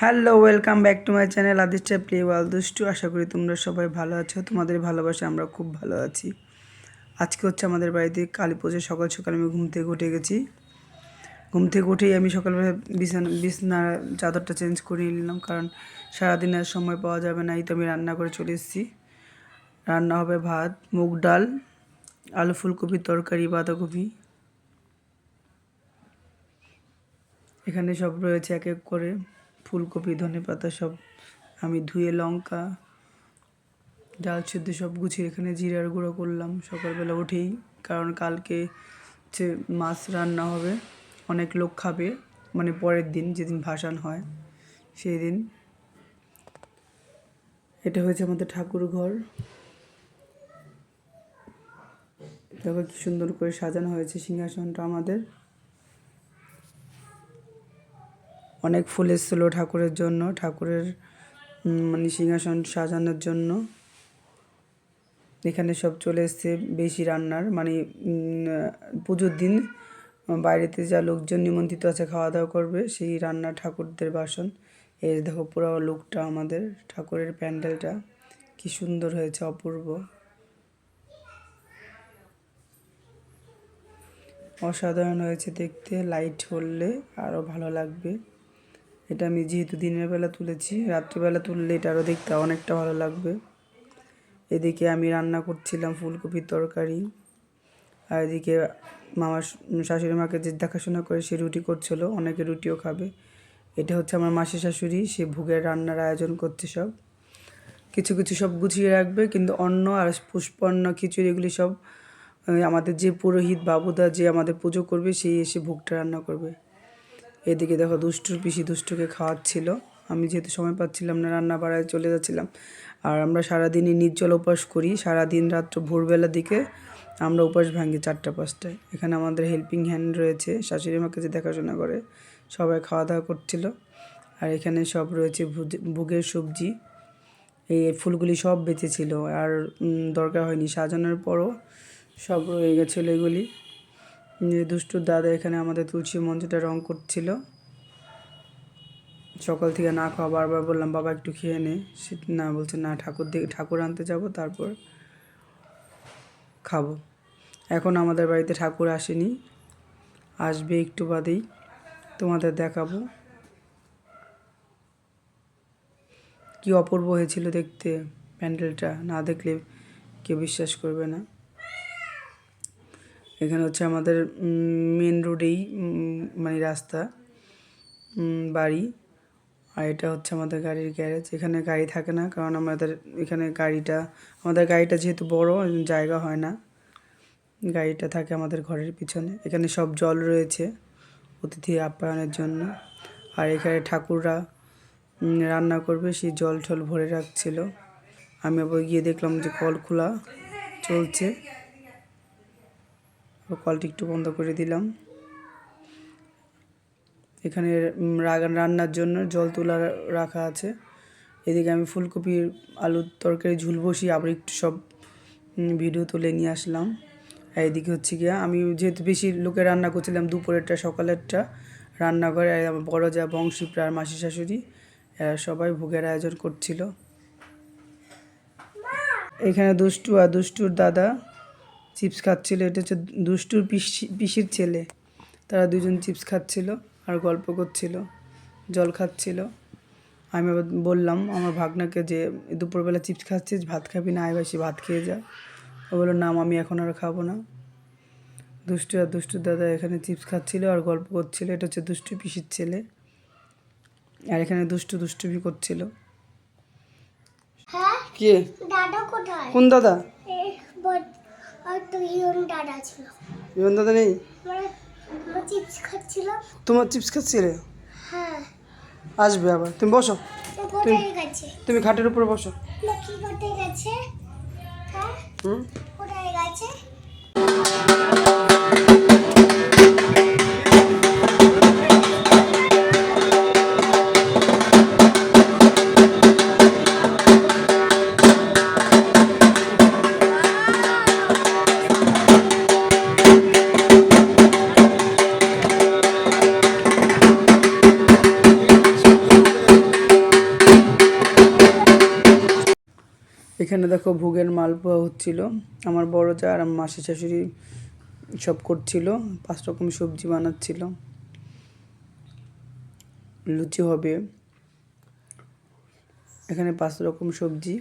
Hello, welcome back to my channel Aditya play wall Dushtu, আশা করি তোমরা সবাই ভালো আছো। তোমাদের ভালোবাসা আমরা খুব ভালো আছি। আজকে হচ্ছে আমাদের বাড়িতে কালী পুজো। সকাল সকাল আমি ঘুম থেকে উঠে গেছি। ঘুম থেকে উঠেই আমি সকালবেলা বিছানা বিছনার চাদরটা চেঞ্জ করে নিলাম কারণ সারাদিনের সময় পাওয়া যাবে না। এই তো আমি রান্না করে চলে এসেছি। রান্না হবে ভাত, মুগ ডাল, আলু ফুলকপি, তরকারি, বাঁধাকপি। এখানে সব রয়েছে এক এক করে। ফুলকপি, ধনে পাতা সব আমি ধুয়ে লঙ্কা, ডাল সেদ্ধ সব গুছিয়ে এখানে জিরার গুঁড়ো করলাম। সকালবেলা উঠেই, কারণ কালকে হচ্ছে মাছ রান্না হবে, অনেক লোক খাবে মানে পরের দিন যেদিন ভাসান হয় সেই দিন এটা হয়েছে আমাদের ঠাকুর ঘর। দেখো কি সুন্দর করে সাজানো হয়েছে সিংহাসনটা আমাদের। অনেক ফুল এসেছিল ঠাকুরের জন্য, ঠাকুরের মানে সিংহাসন সাজানোর জন্য। এখানে সব চলে এসছে বেশি রান্নার মানে পুজোর দিন বাইরেতে যা লোকজন নিমন্ত্রিত আছে খাওয়া দাওয়া করবে, সেই রান্না ঠাকুরদের বাসন। এই দেখো পুরো লুকটা আমাদের, ঠাকুরের প্যান্ডেলটা। কি সুন্দর হয়েছে, অপূর্ব। অসাধারণ হয়েছে দেখতে, লাইট হলে আরও ভালো লাগবে। এটা আমি যেহেতু দিনের বেলা তুলেছি রাত্রিবেলা তুললে এটা আরও দেখতে অনেকটা ভালো লাগবে। এদিকে আমি রান্না করছিলাম ফুলকপির তরকারি, আর এদিকে মামার শাশুড়ি মাকে যে দেখাশোনা করে সে রুটি করছিল, অনেকে রুটিও খাবে। এটা হচ্ছে আমার মাসি শাশুড়ি, সে ভোগের রান্নার আয়োজন করছে সব। কিছু কিছু সব গুছিয়ে রাখবে, কিন্তু অন্ন আর পুষ্পন্ন খিচুড়ি এগুলি সব আমাদের যে পুরোহিত বাবুদা যে আমাদের পুজো করবে, সেই এসে ভোগটা রান্না করবে। এদিকে দেখো দুষ্টুর পিসি দুষ্টুকে খাওয়াচ্ছিল। আমি যেহেতু সময় পাচ্ছিলাম না রান্না বাড়ায় চলে যাচ্ছিলাম। আর আমরা সারাদিনই নির্জল উপাস করি। সারাদিন রাত্র ভোরবেলার দিকে আমরা উপাস ভাঙি চারটা, পাঁচটায়। এখানে আমাদের হেল্পিং হ্যান্ড রয়েছে। শাশুড়ি মাকে যে দেখাশোনা করে, সবাই খাওয়া দাওয়া করছিল। আর এখানে সব রয়েছে ভোগের সবজি। এই ফুলগুলি সব বেঁচেছিল। আর দরকার হয়নি। সাজানোর পরও সব রয়ে গেছিল এগুলি। দুষ্টুর দাদা এখানে আমাদের তুলসী মঞ্চটা রং করছিল। সকাল থেকে না খাওয়া বারবার বললাম, বাবা, একটু খেয়ে নে। সে না বলছে, না, ঠাকুর দিকে ঠাকুর আনতে যাব, তারপর খাব। এখন আমাদের বাড়িতে ঠাকুর আসেনি। আসবে একটু বাদেই তোমাদের দেখাবো। কি অপূর্ব হয়েছিল দেখতে প্যান্ডেলটা, না দেখলে কেউ বিশ্বাস করবে না। এখানে হচ্ছে আমাদের মেন রোডেই মানে রাস্তা বাড়ি। আর এটা হচ্ছে আমাদের গাড়ির গ্যারেজ এখানে গাড়ি থাকে না, কারণ আমাদের এখানে গাড়িটা, আমাদের গাড়িটা যেহেতু বড়, জায়গা হয় না। গাড়িটা থাকে আমাদের ঘরের পিছনে। এখানে সব জল রয়েছে অতিথি আপ্যায়নের জন্য। আর এখানে ঠাকুররা রান্না করবে। সেই জল টল ভরে রাখছিল। আমি আবার গিয়ে দেখলাম যে কল খোলা চলছে। কলটি একটু বন্ধ করে দিলাম। এখানে রান্নার জন্য জল তোলা রাখা আছে। এদিকে আমি ফুলকপির আলুর তরকারি ঝুল বসিয়ে আবার একটু সব ভিডিও তুলে নিয়ে আসলাম। এদিকে হচ্ছে গিয়া আমি যেহেতু বেশি লোকে রান্না করছিলাম দুপুরেরটা, সকালেরটা রান্নাঘরে আমার বড় যা বংশী আর মাসি শাশুড়ি, এরা সবাই ভোগের আয়োজন করছিল। এখানে দুষ্টু আর দুষ্টুর দাদা চিপস খাচ্ছিল এটা হচ্ছে দুষ্টুর পিসি পিসির ছেলে। তারা দুজন চিপস খাচ্ছিল আর গল্প করছিল জল খাচ্ছিল। আমি আবার বললাম আমার ভাগনাকে যে দুপুরবেলা চিপস খাচ্ছিস ভাত খাবি না আয় বেশি ভাত খেয়ে যা। ও বলল না আমি এখন আর খাব না। দুষ্টু আর দুষ্টুর দাদা এখানে চিপস খাচ্ছিল আর গল্প করছিল এটা হচ্ছে দুষ্টু পিসির ছেলে। আর এখানে দুষ্টু দুষ্টুমি করছিল। হ্যাঁ? কে? দাদা কোথায়? কোন দাদা? দাদা ছিল। দাদা নেই? চিপস খাচ্ছিলাম তোমার চিপস খাচ্ছিলে? হ্যাঁ। আসবে আবার। তুমি বসো। তুমি খাটের উপরে বসো। কি কোথায় গেছে? হ্যাঁ? হুম? কোথায় গেছে? এখানে দেখো ভোগের মালপোয়া হচ্ছিল। আমার বড় যা আর মাসি শাশুড়ি সব করছিল, পাঁচ রকম সবজি বানাচ্ছিল। লুচি হবে। এখানে পাঁচ রকম সবজি।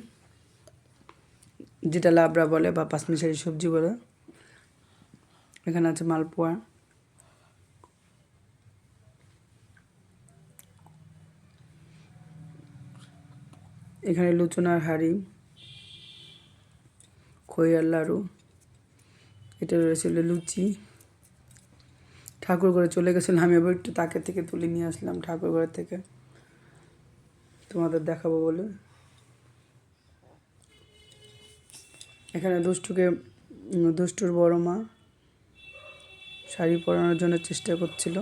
যেটা লাবড়া বলে বা পাঁচমিশারি সবজি বলে। এখানে আছে মালপোয়া। এখানে লুচনার হাড়ি। খইয়ার লাড়ু। এটা রয়েছিল লুচি। ঠাকুর ঘরে চলে গেছিলাম, আমি আবার একটু তাকে থেকে তুলে নিয়ে আসলাম ঠাকুর ঘর থেকে। তোমাদের দেখাবো বলে। এখানে দুষ্টুকে দুষ্টুর বড় মা শাড়ি পরানোর জন্য চেষ্টা করছিল।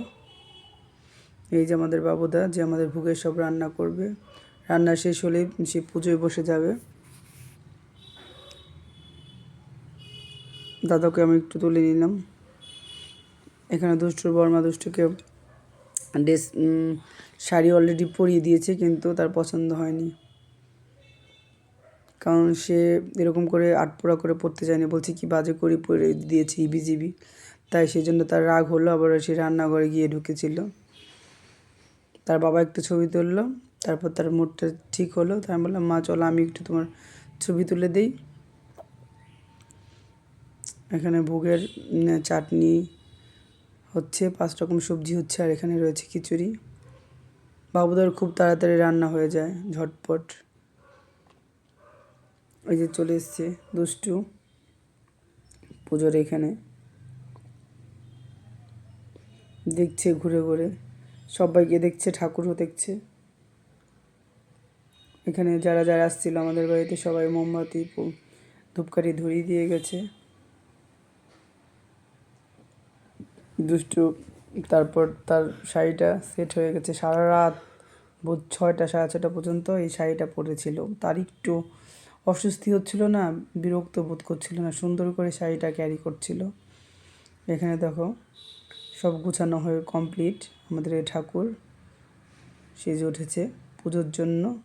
এই যে আমাদের বাবুদা, যে আমাদের ভোগের সব রান্না করবে। রান্না শেষ হলে সে পুজোয় বসে যাবে। দাদাকে আমি একটু তুলে নিলাম। এখানে দুষ্টুর বর্মা দুষ্টুকে ড্রেস শাড়ি অলরেডি পরিয়ে দিয়েছে, কিন্তু তার পছন্দ হয়নি। কারণ সে এরকম করে আটপোড়া করে পড়তে চায়নি। বলছে, কি বাজে করে পরে দিয়েছে ইবিজিবি। তাই সেই জন্য তার রাগ হলো, আবার সে রান্নাঘরে গিয়ে ঢুকেছিল। তার বাবা একটু ছবি তুললো, তারপর তার মুডটা ঠিক হলো। আমি বললাম, মা, চলো, আমি একটু তোমার ছবি তুলে দিই। এখানে ভোগের চাটনি হচ্ছে, পাঁচ রকম সবজি হচ্ছে, আর এখানে রয়েছে খিচুড়ি। বাবুদার খুব তাড়াতাড়ি রান্না হয়ে যায়, ঝটপট। ওই যে চলে এসছে দুষ্টু পুজোর এখানে। দেখছে ঘুরে ঘুরে, সবাইকে দেখছে, ঠাকুরও দেখছে। এখানে যারা যারা আসছিল আমাদের বাড়িতে, সবাই মোমবাতি ধূপকাঠি ধরিয়ে দিয়ে গেছে। দুষ্টু, তারপর তার শাড়িটা সেট হয়ে গেছে। সারা রাত বোধ ছয়টা, সাড়ে ছটা পর্যন্ত এই শাড়িটা পরেছিল। তার একটু অস্বস্তি হচ্ছিল না, বিরক্ত বোধ করছিল না, সুন্দর করে শাড়িটা ক্যারি করছিল। এখানে দেখো, সব গুছানো হয়ে কমপ্লিট আমাদের এই ঠাকুর সেজে উঠেছে পুজোর জন্য।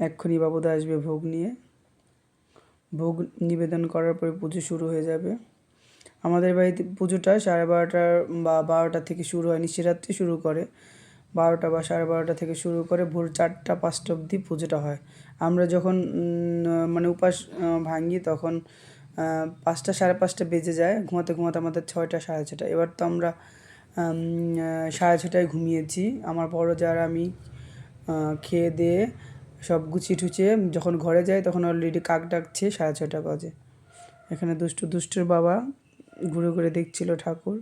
এক্ষুনি বাবুদা আসবে ভোগ নিয়ে। ভোগ নিবেদন করার পরে পুজো শুরু হয়ে যাবে। আমাদের বাড়িতে পুজোটা সাড়ে বারোটা বা বারোটা থেকে শুরু হয়, নিশিরাত্রি শুরু করে। বারোটা বা সাড়ে বারোটা থেকে শুরু করে ভোর চারটা, পাঁচটা অবধি পুজোটা হয়। আমরা যখন মানে উপাস ভাঙি তখন পাঁচটা সাড়ে পাঁচটা বেজে যায়, ঘুমাতে ঘুমাতে আমাদের ছয়টা, সাড়ে ছটা এবার তো আমরা সাড়ে ছটায় ঘুমিয়েছি। আমার বড় যার আমি খেয়ে দিয়ে সব গুছিয়ে ঠুচিয়ে যখন ঘরে যাই তখন অলরেডি কাক ডাকছে সাড়ে ছটা বাজে। এখানে দুষ্টু, দুষ্টুর বাবা ঘুরে ঘুরে দেখছিল ঠাকুর।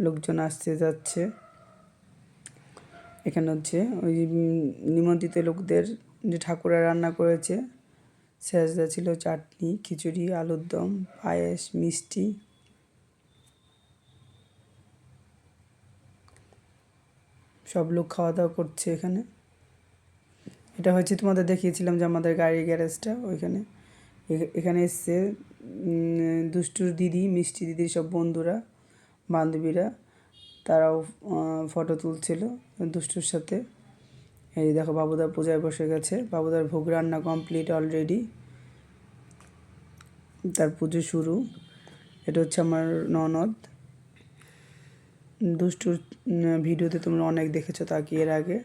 লোকজন আসতে যাচ্ছে। এখানে হচ্ছে ওই নিমন্ত্রিত লোকদের যে ঠাকুরা রান্না করেছে, সেজদা ছিল চাটনি, খিচুড়ি, আলুর দম, পায়েস, মিষ্টি। সব লোক খাওয়া দাওয়া করছে এখানে। এটা হচ্ছে তোমাদের দেখিয়েছিলাম যে আমাদের গাড়ির গ্যারেজটা, ওইখানে। এখানে এসছে দুষ্টুর দিদি, মিষ্টি দিদির সব বন্ধুরা, বান্ধবীরা, তারাও ফটো তুলছিল দুষ্টুর সাথে। এই দেখো, বাবুদার পূজায় বসে গেছে। বাবুদার ভোগ রান্না কমপ্লিট অলরেডি তার পুজো শুরু। এটা হচ্ছে আমার ননদ। দুষ্টুর ভিডিওতে তোমরা অনেক দেখেছ তাকে এর আগে।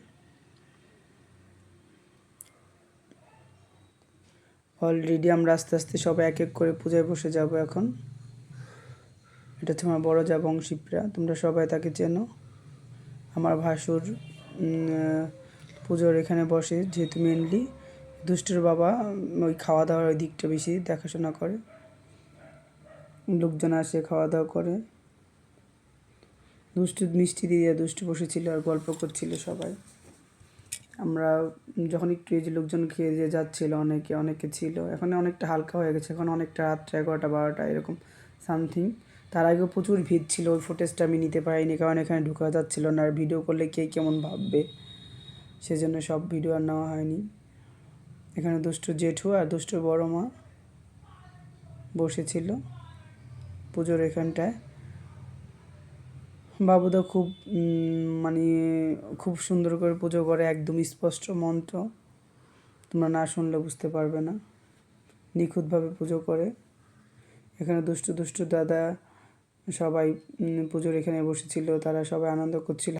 অলরেডি আমরা আস্তে আস্তে সবাই এক এক করে পূজায় বসে যাব এখন। এটা হচ্ছে আমার বড় যা বংশীপ্রা, তোমরা সবাই তাকে চেনো। আমার ভাসুর পুজোর এখানে বসে যেহেতু মেনলি দুষ্টুর বাবা ওই খাওয়া দাওয়ার ওই দিকটা বেশি দেখাশোনা করে। লোকজন আসে খাওয়া দাওয়া করে। দুষ্টু মিষ্টি দিয়ে দুষ্টু বসেছিল আর গল্প করছিল সবাই। আমরা যখন একটু লোকজন খেয়ে যে যাচ্ছিল, অনেকে অনেকে ছিল, এখন অনেকটা হালকা হয়ে গেছে, এখন অনেকটা রাত্রে এগারোটা, বারোটা, এরকম সামথিং তার আগেও প্রচুর ভিড় ছিল, ওই ফুটেজটা আমি নিতে পারিনি, কারণ এখানে ঢুকা যাচ্ছিল না, আর ভিডিও করলে কে কেমন ভাববে? সেজন্য সব ভিডিও আর নেওয়া হয়নি। এখানে দুষ্টু জেঠু আর দুষ্টুর বড় মা বসেছিল পুজোর এখানটায়। বাবুদা খুব মানে খুব সুন্দর করে পুজো করে, একদম স্পষ্ট মন্ত্র। তোমরা না শুনলে বুঝতে পারবে না। নিখুঁতভাবে পুজো করে। এখানে দুষ্টু দুষ্টু দাদা সবাই পুজোর এখানে বসেছিল, তারা সবাই আনন্দ করছিল।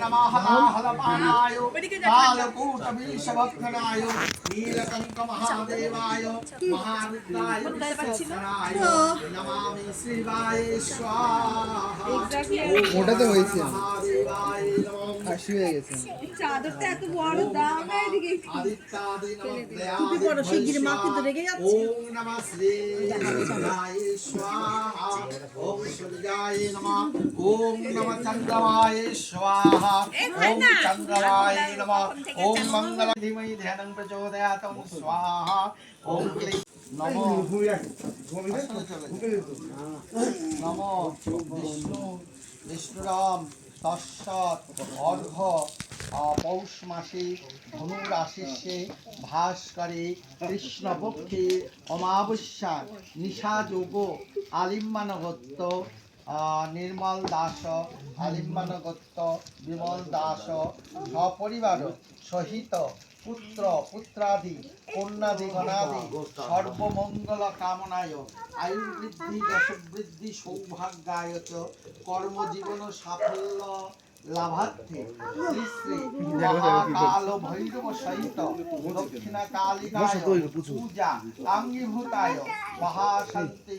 नमाहलाहलपानाय कालकूटमीशवक्नाय नीलकण्ठमहादेवाय महारुद्राय विश्वसनाय हाँ। नमामि श्रीवाय स्वाहा। ओम খাসি হয়ে গেছে চাদরটা এত বড় দাম এদিকে তুমি বড় শিগগির মা কিন্তু রেগে যাচ্ছে ওম নমঃ শ্রীরায় স্বাহা ওম সূর্যায় মঙ্গল ধীমহি ধ্যানং প্রচোদয়াত স্বাহা ওম নমো নমো বিষ্ণু বিষ্ণুরাম তৎসৎ অর্ঘ পৌষ মাসে ধনুর আশিষ্যে ভাস্করে কৃষ্ণপক্ষে অমাবস্যা নিশাযোগ আলিম্বানগত্য আহ, নির্মল দাস আলিম্মানগত্য বিমল দাস সপরিবার সহিত পুত্র পুত্রাদি কন্যাদি গণাদি সর্বমঙ্গল কামনায় আয়ুর্বৃদ্ধি যশবৃদ্ধি সৌভাগ্যায় চ কর্মজীবন সাফল্য লাভার্থে শ্রী শ্রী মহাকাল ভৈরব সহিত দক্ষিণা কালিকায় পূজা আঙ্গীভূতায় মহাশান্তি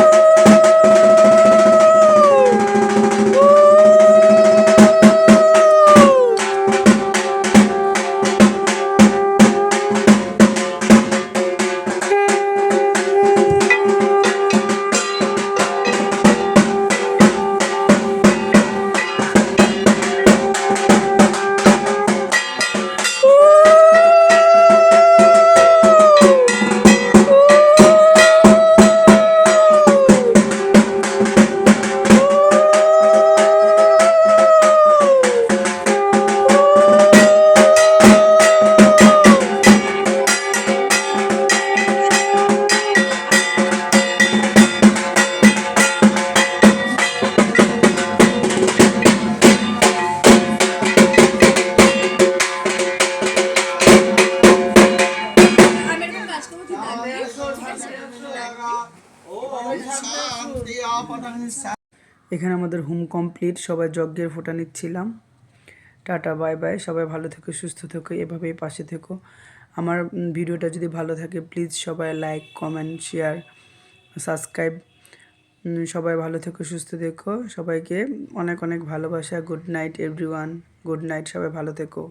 এখানে আমাদের হোম কমপ্লিট সবাই যজ্ঞের ফোটা নিচ্ছিলাম। টাটা বাই বাই সবাই ভালো থেকো, সুস্থ থেকো, এভাবেই পাশে থেকো। আমার ভিডিওটা যদি ভালো থাকে প্লিজ সবাই লাইক কমেন্ট শেয়ার সাবস্ক্রাইব সবাই ভালো থেকো, সুস্থ থেকো। সবাইকে অনেক অনেক ভালোবাসা। Good night everyone good night সবাই ভালো থেকো।